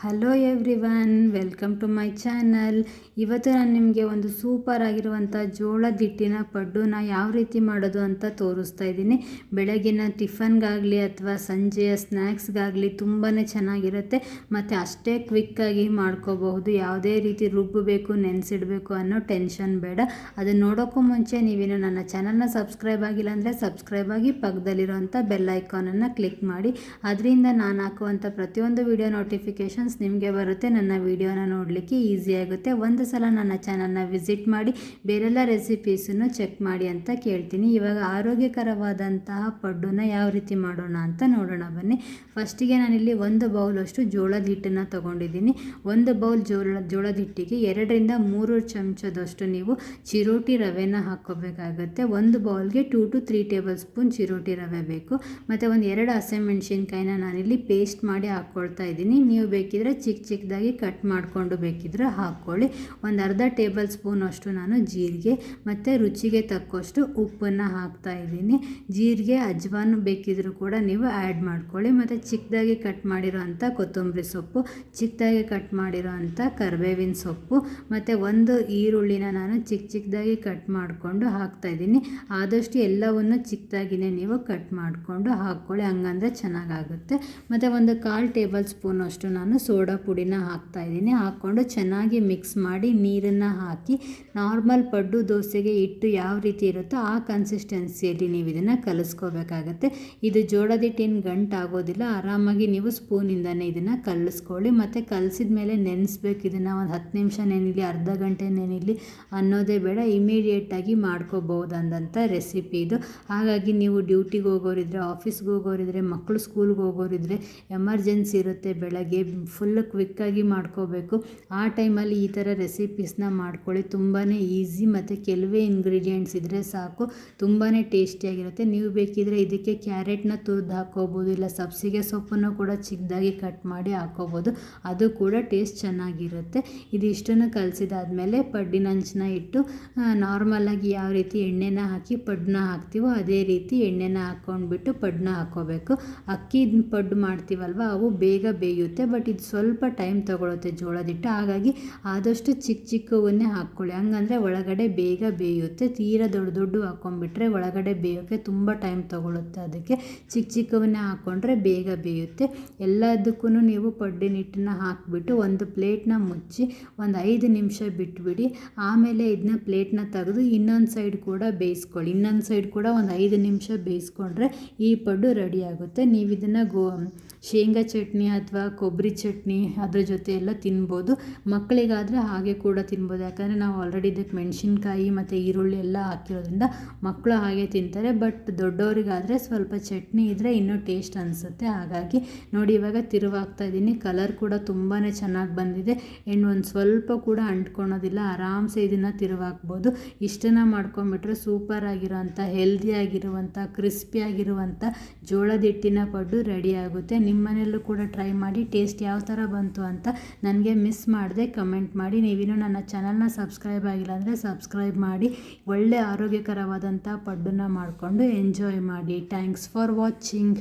Hello everyone welcome to my channel ಇವತ್ತು ನಾನು ನಿಮಗೆ ಒಂದು ಸೂಪರ್ ಆಗಿರುವಂಥ ಜೋಳದ ಹಿಟ್ಟಿನ ಪಡ್ಡುನ ಯಾವ ರೀತಿ ಮಾಡೋದು ಅಂತ ತೋರಿಸ್ತಾ ಇದ್ದೀನಿ. ಬೆಳಗಿನ ಟಿಫನ್ಗಾಗಲಿ ಅಥವಾ ಸಂಜೆಯ ಸ್ನ್ಯಾಕ್ಸ್ಗಾಗಲಿ ತುಂಬಾ ಚೆನ್ನಾಗಿರುತ್ತೆ. ಮತ್ತು ಅಷ್ಟೇ ಕ್ವಿಕ್ಕಾಗಿ ಮಾಡ್ಕೋಬಹುದು. ಯಾವುದೇ ರೀತಿ ರುಬ್ಬಬೇಕು, ನೆನೆಸಿಡಬೇಕು ಅನ್ನೋ ಟೆನ್ಷನ್ ಬೇಡ. ಅದನ್ನು ನೋಡೋಕ್ಕೂ ಮುಂಚೆ ನೀವೇನು ನನ್ನ ಚಾನಲ್ನ ಸಬ್ಸ್ಕ್ರೈಬ್ ಆಗಿಲ್ಲ ಅಂದರೆ ಸಬ್ಸ್ಕ್ರೈಬ್ ಆಗಿ ಪಕ್ಕದಲ್ಲಿರೋಂಥ ಬೆಲ್ ಐಕಾನನ್ನು ಕ್ಲಿಕ್ ಮಾಡಿ. ಅದರಿಂದ ನಾನು ಹಾಕುವಂಥ ಪ್ರತಿಯೊಂದು ವಿಡಿಯೋ ನೋಟಿಫಿಕೇಷನ್ಸ್ ನಿಮಗೆ ಬರುತ್ತೆ. ನನ್ನ ವಿಡಿಯೋನ ನೋಡಲಿಕ್ಕೆ ಈಸಿ ಆಗುತ್ತೆ. ಒಂದು ಸಲ ನನ್ನ ಚಾನಲ್ನ ವಿಸಿಟ್ ಮಾಡಿ, ಬೇರೆಲ್ಲ ರೆಸಿಪೀಸನ್ನು ಚೆಕ್ ಮಾಡಿ ಅಂತ ಕೇಳ್ತೀನಿ. ಇವಾಗ ಆರೋಗ್ಯಕರವಾದಂತಹ ಪಡ್ಡುನ ಯಾವ ರೀತಿ ಮಾಡೋಣ ಅಂತ ನೋಡೋಣ ಬನ್ನಿ. ಫಸ್ಟಿಗೆ ನಾನಿಲ್ಲಿ ಒಂದು ಬೌಲಷ್ಟು ಜೋಳದ ಹಿಟ್ಟನ್ನು ತೊಗೊಂಡಿದ್ದೀನಿ. ಒಂದು ಬೌಲ್ ಜೋಳ, ಜೋಳದ ಹಿಟ್ಟಿಗೆ ಎರಡರಿಂದ ಮೂರು ಚಮಚದಷ್ಟು ನೀವು ಚಿರೋಟಿ ರವೆನ ಹಾಕ್ಕೋಬೇಕಾಗುತ್ತೆ. ಒಂದು ಬೌಲ್ಗೆ two to three tablespoon ಚಿರೋಟಿ ರವೆ ಬೇಕು. ಮತ್ತು ಒಂದು ಎರಡು ಹಸಿಮೆಣ್ಸಿನ್ಕಾಯಿನ ನಾನಿಲ್ಲಿ ಪೇಸ್ಟ್ ಮಾಡಿ ಹಾಕ್ಕೊಳ್ತಾ ಇದ್ದೀನಿ. ನೀವು ಬೇಕಿದ್ರೆ ಚಿಕ್ಕ ಚಿಕ್ಕದಾಗಿ ಕಟ್ ಮಾಡಿಕೊಂಡು ಬೇಕಿದ್ರೆ ಹಾಕ್ಕೊಳ್ಳಿ. ಒಂದು ಅರ್ಧ ಟೇಬಲ್ ಸ್ಪೂನ್ ಅಷ್ಟು ನಾನು ಜೀರಿಗೆ ಮತ್ತು ರುಚಿಗೆ ತಕ್ಕಷ್ಟು ಉಪ್ಪನ್ನು ಹಾಕ್ತಾ ಇದ್ದೀನಿ. ಜೀರಿಗೆ, ಅಜ್ವಾನು ಬೇಕಿದ್ರೂ ಕೂಡ ನೀವು ಆ್ಯಡ್ ಮಾಡ್ಕೊಳ್ಳಿ. ಮತ್ತು ಚಿಕ್ಕದಾಗಿ ಕಟ್ ಮಾಡಿರೋ ಅಂಥ ಕೊತ್ತಂಬರಿ ಸೊಪ್ಪು ಚಿಕ್ಕದಾಗಿ ಕಟ್ ಮಾಡಿರೋ ಅಂಥ ಕರಿಬೇವಿನ ಸೊಪ್ಪು, ಮತ್ತು ಒಂದು ಈರುಳ್ಳಿನ ನಾನು ಚಿಕ್ಕ ಚಿಕ್ಕದಾಗಿ ಕಟ್ ಮಾಡಿಕೊಂಡು ಹಾಕ್ತಾಯಿದ್ದೀನಿ ಆದಷ್ಟು ಎಲ್ಲವನ್ನು ಚಿಕ್ಕದಾಗಿನೇ ನೀವು ಕಟ್ ಮಾಡಿಕೊಂಡು ಹಾಕ್ಕೊಳ್ಳಿ. ಹಂಗಂದರೆ ಚೆನ್ನಾಗಾಗುತ್ತೆ. ಮತ್ತು ಒಂದು ಕಾಲು ಟೇಬಲ್ ಸ್ಪೂನ್ ಅಷ್ಟು ನಾನು ಸೋಡಾ ಪುಡಿನ ಹಾಕ್ತಾ ಇದ್ದೀನಿ. ಹಾಕ್ಕೊಂಡು ಚೆನ್ನಾಗಿ ಮಿಕ್ಸ್ ಮಾಡಿ ನೀರನ್ನು ಹಾಕಿ ನಾರ್ಮಲ್ ಪಡ್ಡು ದೋಸೆಗೆ ಇಟ್ಟು ಯಾವ ರೀತಿ ಇರುತ್ತೋ ಆ ಕನ್ಸಿಸ್ಟೆನ್ಸಿಯಲ್ಲಿ ನೀವು ಇದನ್ನು ಕಲಿಸ್ಕೋಬೇಕಾಗತ್ತೆ. ಇದು ಜೋಳದ ಹಿಟ್ಟಿನ ಗಂಟು ಆಗೋದಿಲ್ಲ. ಆರಾಮಾಗಿ ನೀವು ಸ್ಪೂನಿಂದನೇ ಇದನ್ನು ಕಲಿಸ್ಕೊಳ್ಳಿ. ಮತ್ತು ಕಲಸಿದ ಮೇಲೆ ನೆನೆಸ್ಬೇಕು. ಇದನ್ನು ಒಂದು ಹತ್ತು ನಿಮಿಷ ನೆನಿಲಿ, ಅರ್ಧ ಗಂಟೆ ನೆನಿಲಿ ಅನ್ನೋದೇ ಬೇಡ. ಇಮಿಡಿಯೇಟಾಗಿ ಮಾಡ್ಕೋಬೋದಂದಂಥ ರೆಸಿಪಿ ಇದು. ಹಾಗಾಗಿ ನೀವು ಡ್ಯೂಟಿಗೆ ಹೋಗೋರಿದ್ರೆ ಆಫೀಸ್ಗೆ ಹೋಗೋರಿದ್ರೆ ಮಕ್ಕಳು ಸ್ಕೂಲ್ಗೆ ಹೋಗೋರಿದ್ರೆ ಎಮರ್ಜೆನ್ಸಿ ಇರುತ್ತೆ ಬೆಳಗ್ಗೆ ಫುಲ್ ಕ್ವಿಕ್ಕಾಗಿ ಮಾಡ್ಕೋಬೇಕು. ಆ ಟೈಮಲ್ಲಿ ಈ ಥರ ರೆಸಿಪೀಸ್ನ ಮಾಡ್ಕೊಳ್ಳಿ. ತುಂಬಾ ಈಸಿ ಮತ್ತು ಕೆಲವೇ ಇಂಗ್ರೀಡಿಯೆಂಟ್ಸ್ ಇದ್ದರೆ ಸಾಕು. ತುಂಬಾ ಟೇಸ್ಟಿಯಾಗಿರುತ್ತೆ ನೀವು ಬೇಕಿದ್ರೆ ಇದಕ್ಕೆ ಕ್ಯಾರೆಟ್ನ ತುರಿದು ಹಾಕೋಬೋದು ಇಲ್ಲ ಸಬ್ಸಿಗೆ ಸೊಪ್ಪನ್ನು ಕೂಡ ಚಿಕ್ಕದಾಗಿ ಕಟ್ ಮಾಡಿ ಹಾಕೋಬೋದು ಅದು ಕೂಡ ಟೇಸ್ಟ್ ಚೆನ್ನಾಗಿರುತ್ತೆ. ಇದಿಷ್ಟನ್ನು ಕಲಸಿದಾದ್ಮೇಲೆ ಪಡ್ಡಿನ ಹಂಚನ್ನ ಇಟ್ಟು ನಾರ್ಮಲಾಗಿ ಯಾವ ರೀತಿ ಎಣ್ಣೆನ ಹಾಕಿ ಪಡ್ಡನ್ನ ಹಾಕ್ತೀವೋ ಅದೇ ರೀತಿ ಎಣ್ಣೆನ ಹಾಕ್ಕೊಂಡ್ಬಿಟ್ಟು ಪಡ್ಡನ್ನ ಹಾಕ್ಕೋಬೇಕು. ಅಕ್ಕಿ ಪಡ್ಡು ಮಾಡ್ತೀವಲ್ವ, ಅವು ಬೇಗ ಬೇಯುತ್ತೆ. ಬಟ್ ಇದು ಸ್ವಲ್ಪ ಟೈಮ್ ತೊಗೊಳುತ್ತೆ ಜೋಳದ ಹಿಟ್ಟು. ಹಾಗಾಗಿ ಆದಷ್ಟು ಚಿಕ್ಕ ಚಿಕ್ಕವನ್ನೇ ಹಾಕ್ಕೊಳ್ಳಿ. ಹಂಗಂದರೆ ಒಳಗಡೆ ಬೇಗ ಬೇಯುತ್ತೆ. ತೀರಾ ದೊಡ್ಡ ದೊಡ್ಡ ಹಾಕ್ಕೊಂಡ್ಬಿಟ್ರೆ ಒಳಗಡೆ ಬೇಯೋಕ್ಕೆ ತುಂಬ ಟೈಮ್ ತೊಗೊಳುತ್ತೆ ಅದಕ್ಕೆ. ಚಿಕ್ಕ ಚಿಕ್ಕವನ್ನೇ ಹಾಕ್ಕೊಂಡ್ರೆ ಬೇಗ ಬೇಯುತ್ತೆ. ಎಲ್ಲದಕ್ಕೂ ನೀವು ಪಡ್ಡಿನ ಹಿಟ್ಟನ್ನ ಹಾಕಿಬಿಟ್ಟು ಒಂದು ಪ್ಲೇಟ್ನ ಮುಚ್ಚಿ ಒಂದು ಐದು ನಿಮಿಷ ಬಿಟ್ಬಿಡಿ. ಆಮೇಲೆ ಇದನ್ನ ಪ್ಲೇಟ್ನ ತೆಗೆದು ಇನ್ನೊಂದು ಸೈಡ್ ಕೂಡ ಬೇಯಿಸ್ಕೊಳ್ಳಿ. ಇನ್ನೊಂದು ಸೈಡ್ ಕೂಡ ಒಂದು ಐದು ನಿಮಿಷ ಬೇಯಿಸ್ಕೊಂಡ್ರೆ ಈ ಪಡ್ಡು ರೆಡಿ ಆಗುತ್ತೆ. ನೀವು ಇದನ್ನು ಗೋ ಶೇಂಗಾ ಚಟ್ನಿ ಅಥವಾ ಕೊಬ್ಬರಿ ಚಟ್ನಿ ಅದ್ರ ಜೊತೆ ಎಲ್ಲ ತಿನ್ಬೋದು. ಮಕ್ಕಳಿಗಾದರೆ ಹಾಗೆ ಕೂಡ ತಿನ್ಬೋದು. ಯಾಕಂದರೆ ನಾವು ಆಲ್ರೆಡಿ ಇದಕ್ಕೆ ಮೆಣಸಿನ್ಕಾಯಿ ಮತ್ತು ಈರುಳ್ಳಿ ಎಲ್ಲ ಹಾಕಿರೋದ್ರಿಂದ ಮಕ್ಕಳು ಹಾಗೆ ತಿಂತಾರೆ. ಬಟ್ ದೊಡ್ಡವರಿಗಾದರೆ ಸ್ವಲ್ಪ ಚಟ್ನಿ ಇದ್ದರೆ ಇನ್ನೂ ಟೇಸ್ಟ್ ಅನಿಸುತ್ತೆ. ಹಾಗಾಗಿ ನೋಡಿ ಇವಾಗ ತಿರುವಾಗ್ತಾ ಇದ್ದೀನಿ. ಕಲರ್ ಕೂಡ ತುಂಬಾ ಚೆನ್ನಾಗಿ ಬಂದಿದೆ. ಆ್ಯಂಡ್ ಒಂದು ಸ್ವಲ್ಪ ಕೂಡ ಅಂಟ್ಕೊಳೋದಿಲ್ಲ ಆರಾಮ್ಸೆ ಇದನ್ನು ತಿರುವಾಕ್ಬೋದು. ಇಷ್ಟನ್ನು ಮಾಡ್ಕೊಂಬಿಟ್ರೆ ಸೂಪರ್ ಆಗಿರುವಂಥ ಕ್ರಿಸ್ಪಿ ಆಗಿರುವಂಥ ಜೋಳದ ಹಿಟ್ಟಿನ ಪಡ್ಡು ರೆಡಿ ಆಗುತ್ತೆ. ನಿಮ್ಮ ಮನೆಯಲ್ಲೂ ಕೂಡ ಟ್ರೈ ಮಾಡಿ. ಟೇಸ್ಟ್ ಯಾವ ಥರ ಬಂತು ಅಂತ ನನಗೆ ಮಿಸ್ ಮಾಡದೆ ಕಮೆಂಟ್ ಮಾಡಿ. ನೀವಿನ್ನೂ ನನ್ನ ಚಾನಲ್ನ ಸಬ್ಸ್ಕ್ರೈಬ್ ಆಗಿಲ್ಲ ಅಂದರೆ ಸಬ್ಸ್ಕ್ರೈಬ್ ಮಾಡಿ. ಒಳ್ಳೆ ಆರೋಗ್ಯಕರವಾದಂಥ ಪಡ್ಡನ್ನ ಮಾಡಿಕೊಂಡು ಎಂಜಾಯ್ ಮಾಡಿ. Thanks for watching